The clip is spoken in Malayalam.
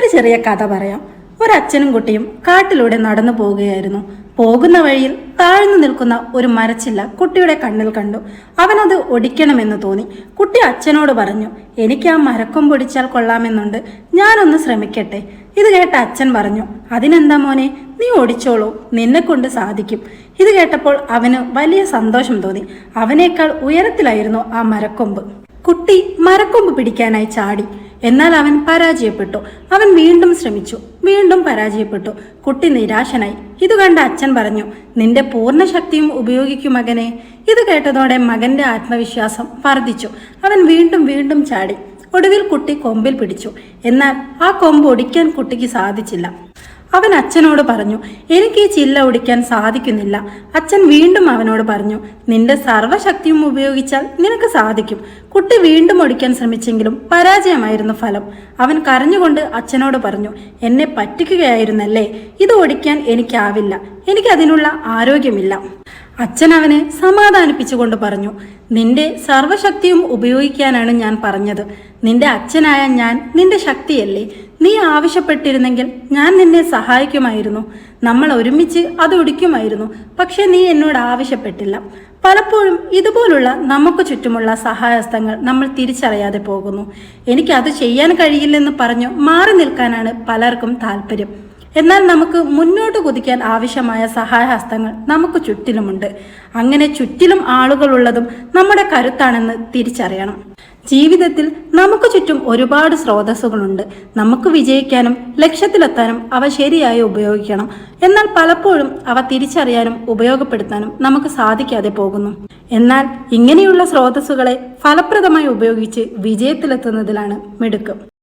ഒരു ചെറിയ കഥ പറയാം. ഒരച്ഛനും കുട്ടിയും കാട്ടിലൂടെ നടന്നു പോവുകയായിരുന്നു പോകുന്ന വഴിയിൽ താഴ്ന്നു നിൽക്കുന്ന ഒരു മരച്ചില്ല കുട്ടിയുടെ കണ്ണിൽ കണ്ടു. അവനത് ഒടിക്കണമെന്ന് തോന്നി. കുട്ടി അച്ഛനോട് പറഞ്ഞു എനിക്ക് ആ മരക്കൊമ്പ് പൊടിച്ചാൽ കൊള്ളാമെന്നുണ്ട്. ഞാനൊന്ന് ശ്രമിക്കട്ടെ. ഇത് കേട്ട അച്ഛൻ പറഞ്ഞു അതിനെന്താ മോനെ? നീ ഓടിച്ചോളൂ നിന്നെ കൊണ്ട് സാധിക്കും. ഇത് കേട്ടപ്പോൾ അവന് വലിയ സന്തോഷം തോന്നി. അവനേക്കാൾ ഉയരത്തിലായിരുന്നു ആ മരക്കൊമ്പ്. കുട്ടി മരക്കൊമ്പ് പിടിക്കാനായി ചാടി. എന്നാൽ അവൻ പരാജയപ്പെട്ടു. അവൻ വീണ്ടും ശ്രമിച്ചു. വീണ്ടും പരാജയപ്പെട്ടു. കുട്ടി നിരാശനായി. ഇത് കണ്ട അച്ഛൻ പറഞ്ഞു നിന്റെ പൂർണ ശക്തിയും ഉപയോഗിക്കും മകനെ. ഇത് കേട്ടതോടെ മകന്റെ ആത്മവിശ്വാസം വർദ്ധിച്ചു. അവൻ വീണ്ടും വീണ്ടും ചാടി. ഒടുവിൽ കുട്ടി കൊമ്പിൽ പിടിച്ചു. എന്നാൽ ആ കൊമ്പ് ഒടിക്കാൻ കുട്ടിക്ക് സാധിച്ചില്ല. അവൻ അച്ഛനോട് പറഞ്ഞു എനിക്ക് ഈ ചില്ല ഒടിക്കാൻ സാധിക്കുന്നില്ല. അച്ഛൻ വീണ്ടും അവനോട് പറഞ്ഞു നിന്റെ സർവശക്തിയും ഉപയോഗിച്ചാൽ നിനക്ക് സാധിക്കും. കുട്ടി വീണ്ടും ഒടിക്കാൻ ശ്രമിച്ചെങ്കിലും പരാജയമായിരുന്നു ഫലം. അവൻ കരഞ്ഞുകൊണ്ട് അച്ഛനോട് പറഞ്ഞു എന്നെ പറ്റിക്കുകയായിരുന്നല്ലേ? ഇത് ഒടിക്കാൻ എനിക്കാവില്ല. എനിക്കതിനുള്ള ആരോഗ്യമില്ല. അച്ഛൻ അവനെ സമാധാനിപ്പിച്ചുകൊണ്ട് പറഞ്ഞു നിന്റെ സർവശക്തിയും ഉപയോഗിക്കാനാണ് ഞാൻ പറഞ്ഞത്. നിന്റെ അച്ഛനായ ഞാൻ നിന്റെ ശക്തിയല്ലേ? നീ ആവശ്യപ്പെട്ടിരുന്നെങ്കിൽ ഞാൻ നിന്നെ സഹായിക്കുമായിരുന്നു. നമ്മൾ ഒരുമിച്ച് അത് ഒടിക്കുമായിരുന്നു. പക്ഷെ നീ എന്നോട് ആവശ്യപ്പെട്ടില്ല. പലപ്പോഴും ഇതുപോലുള്ള നമുക്ക് ചുറ്റുമുള്ള സഹായസ്ഥങ്ങൾ നമ്മൾ തിരിച്ചറിയാതെ പോകുന്നു. എനിക്ക് അത് ചെയ്യാൻ കഴിയില്ലെന്ന് പറഞ്ഞു മാറി നിൽക്കാനാണ് പലർക്കും താല്പര്യം എന്നാൽ നമുക്ക് മുന്നോട്ട് കുതിക്കാൻ ആവശ്യമായ സഹായഹസ്തങ്ങൾ നമുക്ക് ചുറ്റിലുമുണ്ട്. അങ്ങനെ ചുറ്റിലും ആളുകളുള്ളതും നമ്മുടെ കരുത്താണെന്ന് തിരിച്ചറിയണം. ജീവിതത്തിൽ നമുക്ക് ചുറ്റും ഒരുപാട് സ്രോതസ്സുകളുണ്ട്. നമുക്ക് വിജയിക്കാനും ലക്ഷ്യത്തിലെത്താനും അവ ശരിയായി ഉപയോഗിക്കണം. എന്നാൽ പലപ്പോഴും അവ തിരിച്ചറിയാനും ഉപയോഗപ്പെടുത്താനും നമുക്ക് സാധിക്കാതെ പോകുന്നു. എന്നാൽ ഇങ്ങനെയുള്ള സ്രോതസ്സുകളെ ഫലപ്രദമായി ഉപയോഗിച്ച് വിജയത്തിലെത്തുന്നതിലാണ് മിടുക്കം.